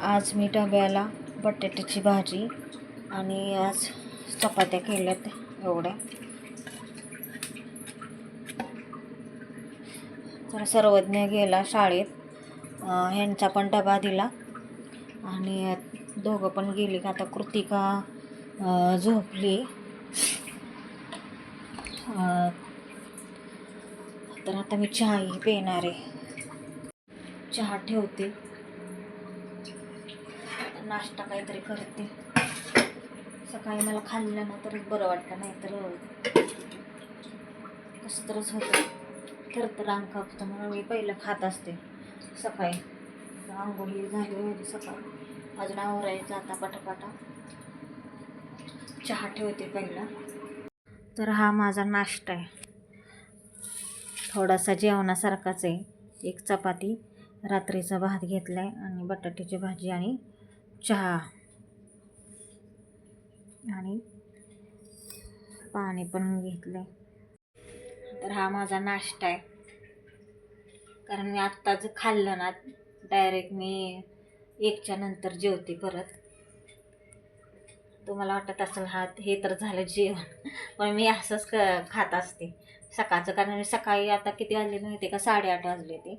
आज मी डब्याला बटाट्याची भाजी आणि आज चपात्या केल्यात एवढ्या. तर सर्वज्ञ गेला शाळेत. ह्यांचा पण डबा दिला. आणि दोघं पण गेली. का आता कृतिका झोपली. तर आता मी चहाही पिणार आहे. चहा ठेवते. नाश्ता काहीतरी करते. सकाळी मला खाल्लं ना तरच बरं वाटतं नाही तर कसं तरच होतं. तर तर अंग कापतं म्हणून मी पहिलं खात असते सकाळी. आंघोळी झाली होती सकाळी. अजून आवरायचं आता पटापटा. चहा ठेवते पहिला. तर हा माझा नाश्ता आहे. थोडासा जेवणासारखाच आहे. एक चपाती रात्रीचा भात घेतला आहे आणि बटाट्याची भाजी आणि चहा. आणि पाणी पण घेतलं आहे तर हा माझा नाश्ता आहे. कारण मी आत्ताच खाल्लं ना डायरेक्ट मी एकच्या नंतर जेवते परत. तुम्हाला वाटत असेल हा हे तर झालं जेवण. पण मी असंच क खात असते. सकाळचं कारण मी सकाळी आता किती वाजले माहिती का? साडेआठ वाजले ते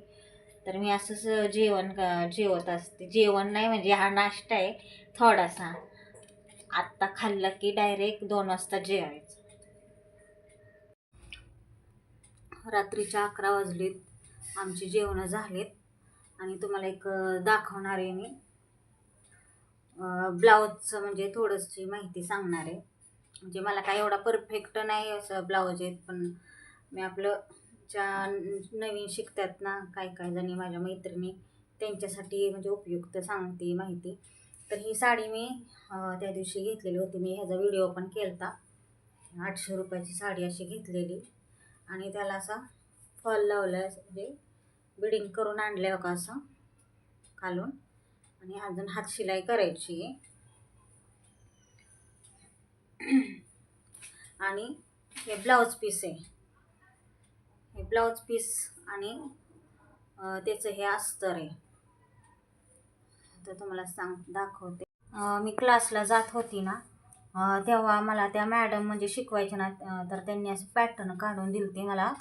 तर मी असंच जेवण क- जेवत असते. जेवण नाही म्हणजे हा नाश्ता आहे थोडासा. आत्ता खाल्लं की डायरेक्ट दोन वाजता जेवायचं. रात्रीच्या अकरा वाजलेत. आमची जेवणं झालेत. आणि तुम्हाला एक दाखवणार आहे मी. ब्लाऊजचं म्हणजे थोडंशी माहिती सांगणार आहे. म्हणजे मला काय एवढा परफेक्ट नाही असं ब्लाऊज आहेत पण मी आपलं ज्या नवीन शिकतात ना काही काही जणी माझ्या मैत्रिणी त्यांच्यासाठी म्हणजे उपयुक्त सांगते माहिती. तर ही साडी मी त्या दिवशी घेतलेली होती. मी ह्याचा व्हिडिओ पण केला होता आठशे रुपयाची साडी अशी घेतलेली. आणि त्याला असा फॉल लावला म्हणजे बिडिंग करून आणलं का असं खालून. आणि अजून हात शिलाई करायची. आहे आणि हे ब्लाऊज पीस आहे. ब्लाऊज पीस आणि त्याचं हे अस्तर आहे. तर तुम्हाला सांग दाखवते. मी क्लासला जात होती ना तेव्हा मला त्या मॅडम म्हणजे शिकवायच्या ना तर त्यांनी असं पॅटर्न काढून दिलं ते मला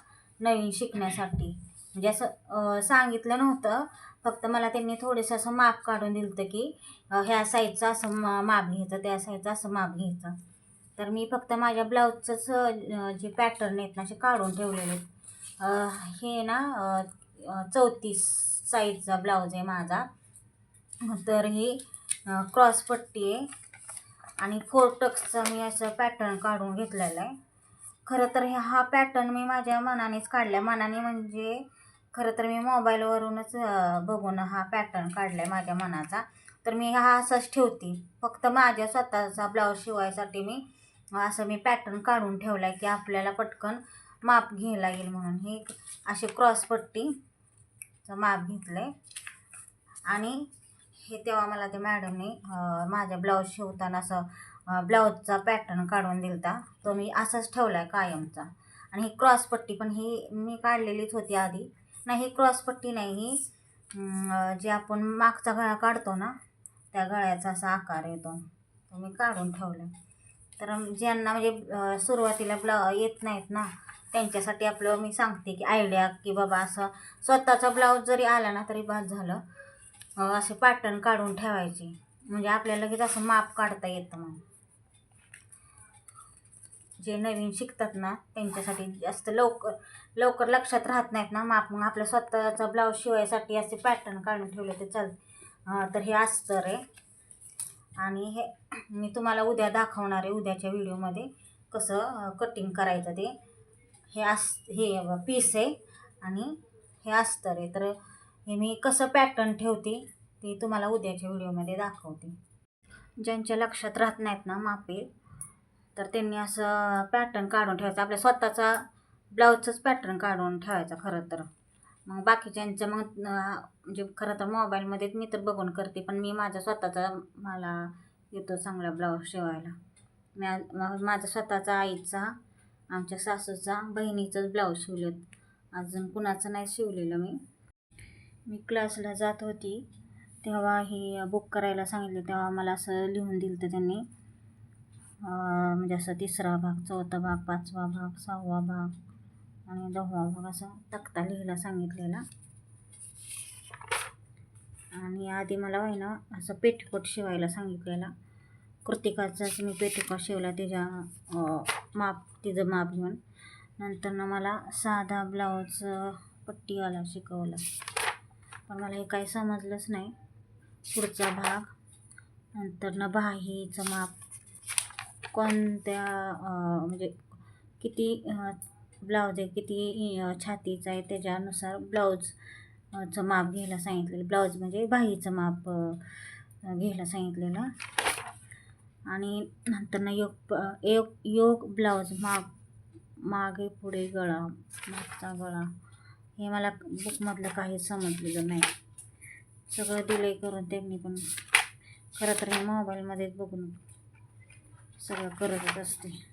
नवीन शिकण्यासाठी. म्हणजे असं सांगितलं नव्हतं फक्त मला त्यांनी थोडंसं असं माप काढून दिलं होतं की ह्या साईजचं असं माप घ्यायचं त्या साईजचं असं माप घ्यायचं. तर मी फक्त माझ्या ब्लाऊजचंच जे पॅटर्न आहेत ना असे काढून ठेवलेले आहेत. हे ना चौतीस साईजचा ब्लाऊज आहे माझा. तर ही क्रॉस पट्टी आहे. आणि फोर टक्सचा मी असं पॅटर्न काढून घेतलेला आहे. खरं तर हा पॅटर्न मी माझ्या मनानेच काढला मनाने म्हणजे खरं तर मी मोबाईलवरूनच बघून हा पॅटर्न काढला आहे माझ्या मनाचा. तर मी हा असंच ठेवते. फक्त माझ्या स्वतःचा ब्लाऊज शिवायसाठी मी असं मी पॅटर्न काढून ठेवला आहे की आपल्याला पटकन माप घ्यायला येईल म्हणून. हे अशी क्रॉसपट्टीचं माप घेतलं आहे आणि हे तेव्हा मला ते मॅडमने माझ्या ब्लाऊज शिवताना असं ब्लाऊजचा पॅटर्न काढून दिलता. तो मी असाच ठेवला आहे कायमचा. आणि ही क्रॉसपट्टी पण ही मी काढलेलीच होती आधी. नाही ही क्रॉसपट्टी नाही ही जे आपण मागचा गळा काढतो ना त्या गळ्याचा असा आकार येतो. तो मी काढून ठेवला तर ज्यांना म्हणजे सुरुवातीला ब्ला येत नाहीत ना त्यांच्यासाठी आपलं मी सांगते की आयडिया की बाबा असं स्वतःचा ब्लाऊज जरी आला ना तरी बाद झालं. असे पॅटर्न काढून ठेवायचे. म्हणजे आपल्याला लगेच असं माप काढता येतं मग. जे नवीन शिकतात ना त्यांच्यासाठी जास्त लवकर लवकर लक्षात राहत नाहीत ना माप. मग आपल्या स्वतःचा ब्लाऊज शिवायसाठी असे पॅटर्न काढून ठेवले ते चाल तर हे अस्तर आहे आणि हे मी तुम्हाला उद्या दाखवणार आहे उद्याच्या व्हिडिओमध्ये कसं कटिंग करायचं ते. हे अस हे पीस आहे आणि हे अस्तर आहे. तर हे मी कसं पॅटर्न ठेवते ते तुम्हाला उद्याच्या व्हिडिओमध्ये दाखवते. ज्यांच्या लक्षात राहत नाहीत ना मापे तर त्यांनी असं पॅटर्न काढून ठेवायचं. आपल्या स्वतःचा ब्लाऊजचंच पॅटर्न काढून ठेवायचा खरं तर. मग बाकीच्यांचं मग म्हणजे खरं तर मोबाईलमध्येच मी तर बघून करते पण मी माझा स्वतःचा मला येतो चांगला ब्लाऊज शिवायला. मी माझा स्वतःचा आईचा आमच्या सासूचा बहिणीचंच ब्लाऊज शिवलेत. अजून कुणाचं नाही शिवलेलं मी. मी क्लासला जात होती. तेव्हा ही बुक करायला सांगितले. तेव्हा मला असं लिहून दिलं तर त्यांनी म्हणजे असं तिसरा भाग चौथा भाग पाचवा भाग सहावा भाग आणि दहावा भाग असा तक्ता लिहायला सांगितलेला. आणि आधी मला आहे ना असं पेटीकोट शिवायला सांगितलेला. कृतिकाचाच मी पेटीकोट शिवला तिच्या माप तिचं माप घेऊन. नंतर ना मला साधा ब्लाऊज पट्टीवाला शिकवला. पण मला हे काही समजलंच नाही. पुढचा भाग. नंतर ना बाहीचं माप. कोणत्या म्हणजे किती ब्लाऊज आहे किती छातीचं आहे त्याच्यानुसार ब्लाऊजचं चं माप घ्यायला सांगितलेलं. ब्लाऊज म्हणजे बाहीचं माप घ्यायला सांगितलेलं. आणि नंतर ना योग प- योग योग ब्लाऊज माग मागे पुढे गळा मागचा गळा. हे मला बुकमधलं काही समजलेलं नाही. सगळं दिले करून त्यांनी पण खरं तर मी मोबाईलमध्येच बघून सगळं करतच असते.